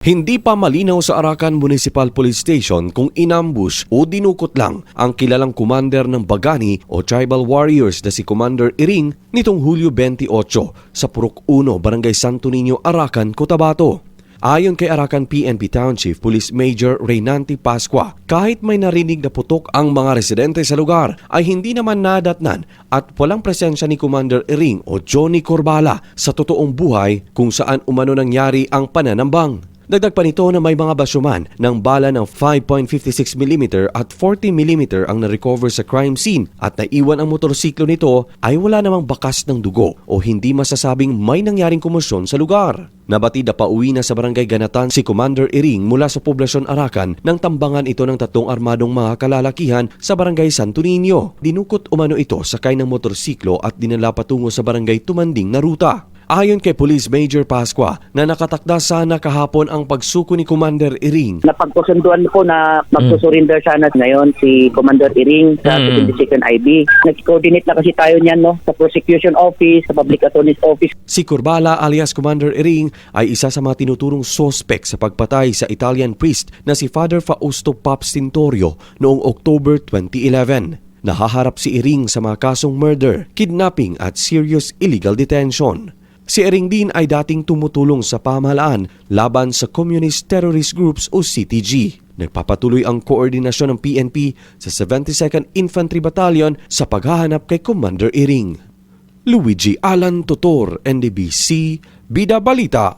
Hindi pa malinaw sa Arakan Municipal Police Station kung inambush o dinukot lang ang kilalang commander ng Bagani o Tribal Warriors na si Commander Iring nitong Hulyo 28 sa Purok 1, Barangay Santo Niño, Arakan, Cotabato. Ayon kay Arakan PNP Township Police Major Reynanti Pasqua, kahit may narinig na putok ang mga residente sa lugar ay hindi naman nadatnan at walang presensya ni Commander Iring o Johnny Corbala sa totoong buhay kung saan umano nangyari ang pananambang. Dagdag pa nito na may mga basyuman ng bala ng 5.56mm at 40mm ang na-recover sa crime scene at naiwan ang motorsiklo nito ay wala namang bakas ng dugo o hindi masasabing may nangyaring komosyon sa lugar. Nabatid na pauwi na sa barangay Ganatan si Commander Iring mula sa poblasyon Arakan nang tambangan ito ng tatlong armadong mga kalalakihan sa barangay Santo Niño. Dinukot umano ito sakay ng motorsiklo at dinala patungo sa barangay Tumanding na ruta. Ayon kay Police Major Pasqua na nakatakda sana kahapon ang pagsuko ni Commander Iring napagkusunduan ko na magsusurrender sana ngayon si Commander Iring sa Mm. 22nd IB. Nag-coordinate na kasi tayo niyan no sa prosecution office, sa public attorney's office. Si Kurbala alias Commander Iring ay isa sa mga tinuturong sospek sa pagpatay sa Italian priest na si Father Fausto Pops Tintorio noong October 2011. Nahaharap si Iring sa mga kasong murder, kidnapping at serious illegal detention. Si Iring din ay dating tumutulong sa pamahalaan laban sa Communist Terrorist Groups o CTG. Nagpapatuloy ang koordinasyon ng PNP sa 72nd Infantry Battalion sa paghahanap kay Commander Iring. Luigi Alan Totor, NDBC, Bida Balita.